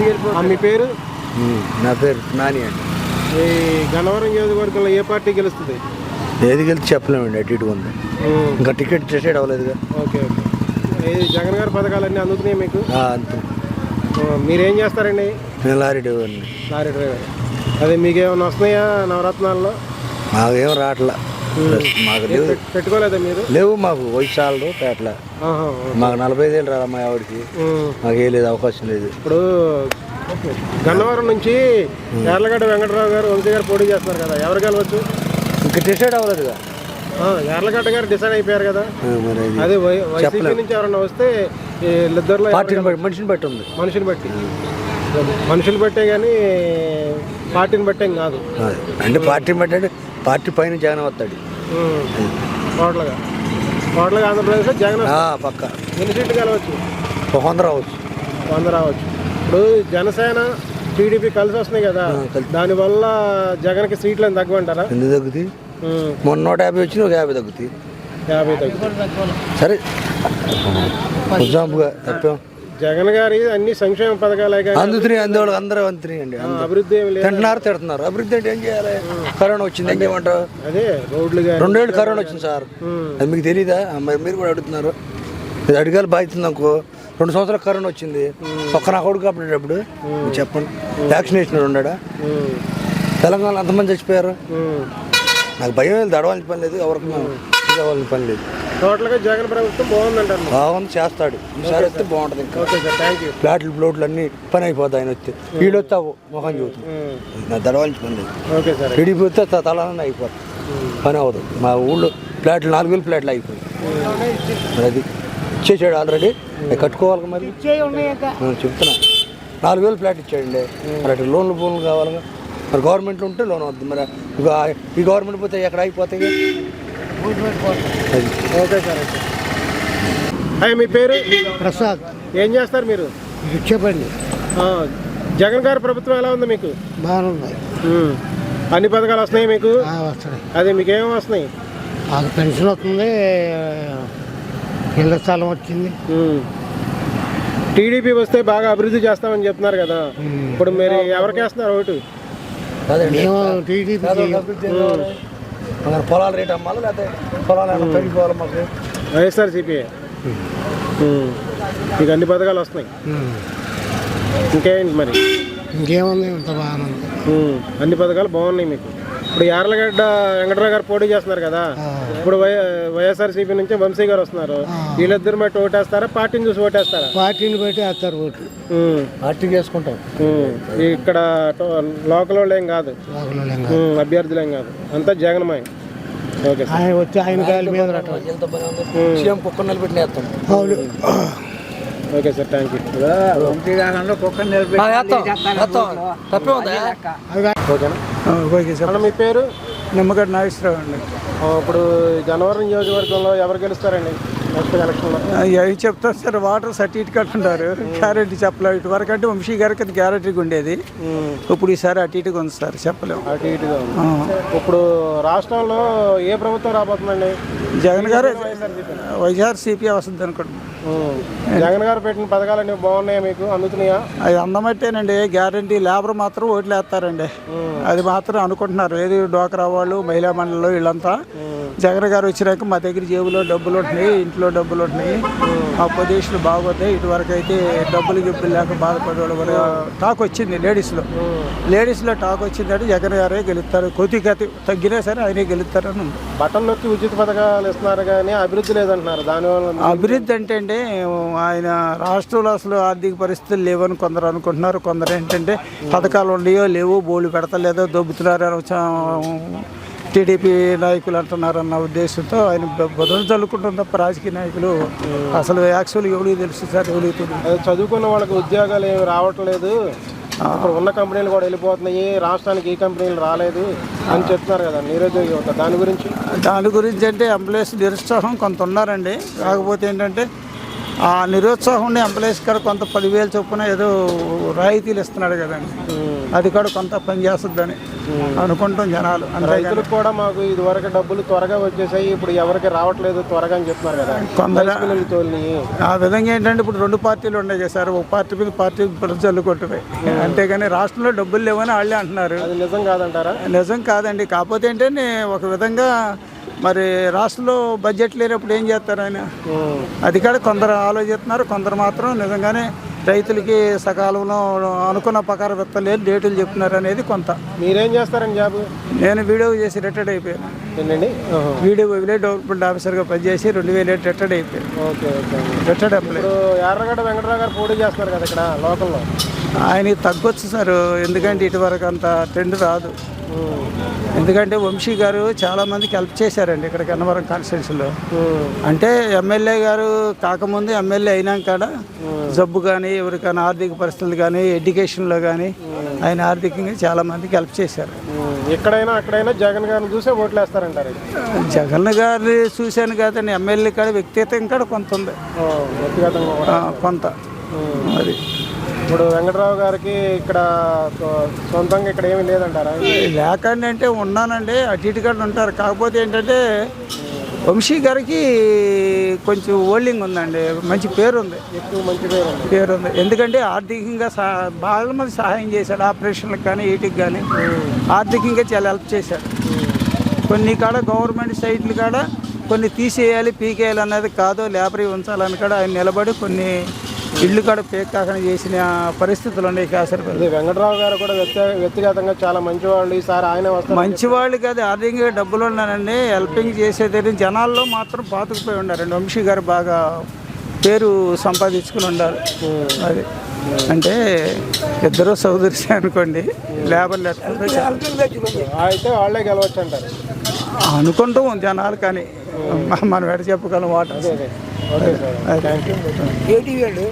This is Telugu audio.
మీ పేరు? నా పేరు నాని అండి. ఈ గన్నవరం నియోజకవర్గంలో ఏ పార్టీ గెలుస్తుంది? ఏది గెలిచి చెప్పలేమండి అటు ఇటు ఉంది. ఇంకా టికెట్ డిసైడ్ అవ్వలేదుగా. Okay okay. ఈ జగన్ గారి పథకాలన్నీ అందుతున్నాయి మీకు? ఆ, అంతే మీరేం చేస్తారండి? నేను లారీ డ్రైవర్ని. Lorry driver. అదే మీకేమైనా వస్తున్నాయా నవరత్నాల్లో? మాకేం రావట్లా. మాకు లేవు. పెట్- పెట్టుకోలేదా మీరు? లేవు మాకు వయసు చాలదు పేటల మాకు నలభై ఐదు ఏళ్ళు రాదు మా ఆవిడకి. మాకు ఏ లేదు అవకాశం లేదు. ఇప్పుడు గన్నవరం నుంచి యార్లగడ్డ వెంకటరావు గారు వంశీ గారు పోటీ చేస్తున్నారు కదా ఎవరు గెలవచ్చు? ఇంకా డిసైడ్ అవ్వలేదుగా ఆ, యార్లగడ్డ గారు డిసైడ్ అయిపోయారు కదా. అది వైసీపీ నుంచి ఎవరన్నా వస్తే వీళ్ళిద్దరిలో మనిషిని బట్టి ఉంది. మనుషులు బట్టి. మనుషులు బట్టే కానీ పార్టీని బట్టే కాదు. అంటే పార్టీని బట్టి పార్టీ పైన జగన్ వస్తాడు. టోటల్గా టోటల్గా ఆంధ్రప్రదేశ్లో జగన్ ఆ, పక్క. ఎన్ని సీట్లు గెలవచ్చు? ఒక వంద రావచ్చు. వంద రావచ్చు. ఇప్పుడు జనసేన టీడీపీ కలిసి వస్తున్నాయి కదా. దానివల్ల జగన్కి సీట్లు అని తగ్గమంటారా? ఎందుకు తగ్గుతాయి? మొన్న నూట యాభై వచ్చిన ఒక యాభై తగ్గుతాయి. యాభై తగ్గు సరే. ఎగ్జాంపుల్గా తప్పాం? జగన్ గారి అన్ని సంక్షేమ పథకాలే అందుతున్నాయి అందువాళ్ళు అందరూ అందుతున్నాయి అండి అభివృద్ధి ఏమి లేదు. తింటున్నారు తిడుతున్నారు. అభివృద్ధి అంటే ఏం చేయాలి? కరోనా వచ్చింది ఏం చేయమంటారు? అదే రోడ్లు రెండేళ్ళు కరోనా వచ్చింది సార్. అది మీకు తెలీదా? మరి మీరు కూడా అడుగుతున్నారు. ఇది అడిగాలి బాధ్యత అనుకో రెండు సంవత్సరాలు కరోనా వచ్చింది. ఒక్క నా కొడుకు అప్పుడేటప్పుడు చెప్పండి. వ్యాక్సినేషన్ ఉన్నాడా? తెలంగాణలో అంతమంది చచ్చిపోయారు? నాకు భయం లేదు దడవాల్సిన పని లేదు ఎవరికి ఇది అవ్వాల్సిన పని లేదు. టోటల్గా జగన్ ప్రభుత్వం బాగుందంటారు బాగుంది చేస్తాడు. ఈసారి వస్తే బాగుంటుంది ఇంకా. Okay sir thank you. ఫ్లాట్లు ప్లోట్లు అన్నీ పని అయిపోతాయి ఆయన వస్తే. వీళ్ళు వస్తే అవ్వవు. మొహం చూస్తుంది. నా దడవాల్సిన పని లేదు. Okay sir. టీడీపీ వస్తే త- తలాలన్న అయిపోతుంది పని అవ్వదు. మా ఊళ్ళో ఫ్లాట్లు నాలుగు వేలు ఫ్లాట్లు అయిపోయి మరి అది ఇచ్చేసాడు ఆల్రెడీ. కట్టుకోవాలి మరి. చెప్తున్నా. నాలుగు వేలు ఫ్లాట్ ఇచ్చాడండి. మరి అటు లోన్లు ఫోన్లు కావాలిగా. మరి గవర్నమెంట్లో ఉంటే లోన్ వద్దు. మరి ఈ గవర్నమెంట్ పోతే ఎక్కడ అయిపోతాయి? Okay sir okay. హాయ్ మీ పేరు? ప్రసాద్. ఏం చేస్తారు మీరు? చెప్పండి. ఆ, జగన్ గారి ప్రభుత్వం ఎలా ఉంది మీకు? బాగున్నాయి. ఉమ్. అన్ని పథకాలు వస్తున్నాయి మీకు? వస్తున్నాయి. అదే మీకు ఏమేమి వస్తున్నాయి? మాకు పెన్షన్ వస్తుంది ఇళ్ళ స్థలం వచ్చింది. టీడీపీ వస్తే బాగా అభివృద్ధి చేస్తామని చెప్తున్నారు కదా. ఇప్పుడు మీరు ఎవరికి వేస్తున్నారు ఓటు? మేము టీడీపీ. మన పొలాల రేట్ అమ్మాలి లేకపోతే పొలాలు ఏమైనా పెరిగిపోవాలి మాకు? వైఎస్ఆర్సీపీ. మీకు అన్ని పథకాలు వస్తున్నాయి. ఇంకేంటి మరి? ఇంకేముంది ఇంత. అన్ని పథకాలు బాగున్నాయి మీకు. ఇప్పుడు యార్లగడ్డ వెంకటరావు గారు పోటీ చేస్తున్నారు కదా. ఇప్పుడు వైఎస్ఆర్సీపీ నుంచి వంశీ గారు వస్తున్నారు. వీళ్ళిద్దరు బట్టి ఓటేస్తారా? పార్టీని చూసి ఓటేస్తారా? పార్టీని బట్టి వేస్తారు. పార్టీకి వేసుకుంటాం ఉమ్. ఇక్కడ లోకల్ వాళ్ళు ఏం కాదు. అభ్యర్థులు ఏం కాదు. అంతా జగన్మయం ఓకే సార్. ఆయన వచ్చి ఆయన కాయల మీద CM okay sir thank you తప్పే ఉందా? ఓకేనా? Okay sir. మీ పేరు? నిమ్మగడ్డ నాగేశ్వరరావు అండి. ఇప్పుడు జనవరం నియోజకవర్గంలో ఎవరు గెలుస్తారండి? నెక్స్ట్ ఎలక్షన్లో? అవి చెప్తారు సార్ వాటర్ సర్టిఫికేట్ అంటారు గ్యారెంటీ చెప్పలేము ఇటు వరకు అంటే వంశీ గారికి అది గ్యారెంటీగా ఉండేది. ఇప్పుడు ఈసారి అటు ఇటుగా ఉంది సార్ చెప్పలేము. అటు ఇటుగా. ఇప్పుడు రాష్ట్రంలో ఏ ప్రభుత్వం రాబోతుందండి? జగన్ గారు వైఎస్ఆర్సీపీ వస్తుంది అనుకుంటున్నాను. జగన్ గారు పెట్టిన పథకాలన్నీ బాగున్నాయా మీకు? అందుతున్నాయా? అది అందమట్టేనండి గ్యారంటీ లేబర్ మాత్రం ఓట్లు వేస్తారండి అది మాత్రం అనుకుంటున్నారు. ఏది డోకరా వాళ్ళు మహిళా మండలిలో వీళ్ళంతా. జగన్ గారు వచ్చినాక మా దగ్గర జేబులో డబ్బులు ఉంటున్నాయి ఇంట్లో డబ్బులు ఉంటున్నాయి. మా పొజిషన్ బాగోతాయి ఇటువరకు అయితే డబ్బులు గిబ్బులు లేక బాధపడేవాళ్ళు కూడా టాక్ వచ్చింది లేడీస్లో. లేడీస్లో టాక్ వచ్చిందంటే జగన్ గారే గెలుస్తారు. కొద్దిగా తగ్గినా సరే ఆయనే గెలుస్తారని ఉంది. బటన్ నొక్కి ఉచిత పథకాలు ఇస్తున్నారు కానీ అభివృద్ధి లేదంటున్నారు. దానివల్ల అభివృద్ధి అంటే అండి ఆయన రాష్ట్రంలో అసలు ఆర్థిక పరిస్థితులు లేవని కొందరు అనుకుంటున్నారు. కొందరు ఏంటంటే పథకాలు ఉన్నాయో లేవో బోళ్ళు పెడతలేదో దొబ్బుతున్నారు అని టీడీపీ నాయకులు అంటున్నారు అన్న ఉద్దేశంతో ఆయన బదులు చల్లుకుంటుంది తప్ప రాజకీయ నాయకులు అసలు యాక్చువల్ ఎవరికి తెలుసు సార్ అదే చదువుకున్న వాళ్ళకి ఉద్యోగాలు ఏమి రావట్లేదు. ఇప్పుడు ఉన్న కంపెనీలు కూడా వెళ్ళిపోతున్నాయి. రాష్ట్రానికి ఈ కంపెనీలు రాలేదు అని చెప్తున్నారు కదా నిరుద్యోగ యువత. దాని గురించి? దాని గురించి అంటే ఎంప్లాయీస్ నిరుత్సాహం కొంత ఉన్నారండి. కాకపోతే ఏంటంటే ఆ నిరుత్సాహం ఎంప్లాయీస్ కూడా కొంత పదివేలు చొప్పున ఏదో రాయితీలు ఇస్తున్నాడు కదండి. అది కూడా కొంత పనిచేస్తుందని అనుకుంటాం జనాలు. రైతులకు కూడా మాకు ఇదివరకు డబ్బులు త్వరగా వచ్చేసాయి ఇప్పుడు ఎవరికి రావట్లేదు త్వరగా అని చెప్తున్నారు కదా. కొందరు ఆ విధంగా ఏంటంటే ఇప్పుడు రెండు పార్టీలు ఉన్నాయి సార్ ఒక పార్టీ మీద పార్టీ ప్రజలు కొట్టుతాయి అంతేగాని రాష్ట్రంలో డబ్బులు లేవని వాళ్ళే అంటున్నారు. అది నిజం కాదంటారా? నిజం కాదండి. కాకపోతే ఏంటంటే ఒక విధంగా మరి రాష్ట్రంలో బడ్జెట్ లేనప్పుడు ఏం చేస్తారు ఆయన? అది కూడా కొందరు ఆలోచిస్తున్నారు కొందరు మాత్రం నిజంగానే రైతులకి సకాలంలో అనుకున్న ప్రకారం విత్తలేని డేటులు చెప్తున్నారు అనేది కొంత. మీరేం చేస్తారండి జాబ్? నేను వీడియో చేసి రిటైర్డ్ అయిపోయాను. ఏంటండి? వీడియో విలేజ్ డెవలప్మెంట్ ఆఫీసర్గా పనిచేసి రెండు వేల ఏడు రిటైర్డ్ అయిపోయాను. Okay okay. రిటైర్డ్ ఇప్పుడు ఎర్రగడ్డ వెంకటరావు గారు పోటీ చేస్తున్నారు కదా ఇక్కడ లోకల్లో. ఆయనకి తగ్గొచ్చు సార్ ఎందుకంటే ఇటువరకు అంత ట్రెండ్ రాదు. ఎందుకంటే వంశీ గారు చాలా మందికి హెల్ప్ చేశారండి ఇక్కడ కన్నవరం కాన్స్టిట్యూన్సీలో. అంటే ఎమ్మెల్యే గారు కాకముందు ఎమ్మెల్యే అయినాక జబ్బు కానీ ఎవరికైనా ఆర్థిక పరిస్థితులు కానీ ఎడ్యుకేషన్లో కానీ ఆయన ఆర్థికంగా చాలా మందికి హెల్ప్ చేశారు. ఎక్కడైనా అక్కడైనా జగన్ గారిని చూసే ఓట్లు వేస్తారంటారు జగన్ గారిని చూశాను కాదండి ఎమ్మెల్యే కాడ వ్యక్తిగతం కూడా కొంత ఉంది. కొంత. అది. ఇప్పుడు వెంకటరావు గారికి ఇక్కడ సొంతంగా ఇక్కడ ఏమీ లేదంటారా? లేకండి అంటే ఉన్నానండి అటు ఇటు కూడా ఉంటారు. కాకపోతే ఏంటంటే వంశీ గారికి కొంచెం ఓల్డింగ్ ఉందండి. మంచి పేరు ఉంది ఎక్కువ మంచి పేరు ఉంది పేరు ఉంది ఎందుకంటే ఆర్థికంగా సహా బాగా మంది సహాయం చేశాడు. ఆపరేషన్లకు కానీ వీటికి కానీ ఆర్థికంగా చాలా హెల్ప్ చేశాడు. కొన్ని కాడ గవర్నమెంట్ సైట్లు కాడ కొన్ని తీసేయాలి పీకేయాలి అన్నది కాదు లేబరీ ఉంచాలని కూడా ఆయన నిలబడి కొన్ని ఇళ్ళు కాడ పేక్ కాకుండా చేసిన పరిస్థితులు ఉన్నాయి ఇది వెంకటరావు గారు కూడా వ్యక్తి వ్యక్తిగతంగా చాలా మంచివాళ్ళు. ఈసారి ఆయన వస్తారు మంచి వాళ్ళు కాదు ఆర్థికంగా డబ్బులు ఉన్నారండి హెల్పింగ్ చేసేది జనాల్లో మాత్రం పాతుకుపోయి ఉండారండి వంశీ గారు బాగా పేరు సంపాదించుకుని ఉండాలి అది. అంటే ఇద్దరు సోదరి అనుకోండి లేబర్ అయితే వాళ్ళే గెలవచ్చు అంటారు. అనుకుంటూ జనాలు కానీ మనం ఎడ చెప్పగలం water okay sir. Thank you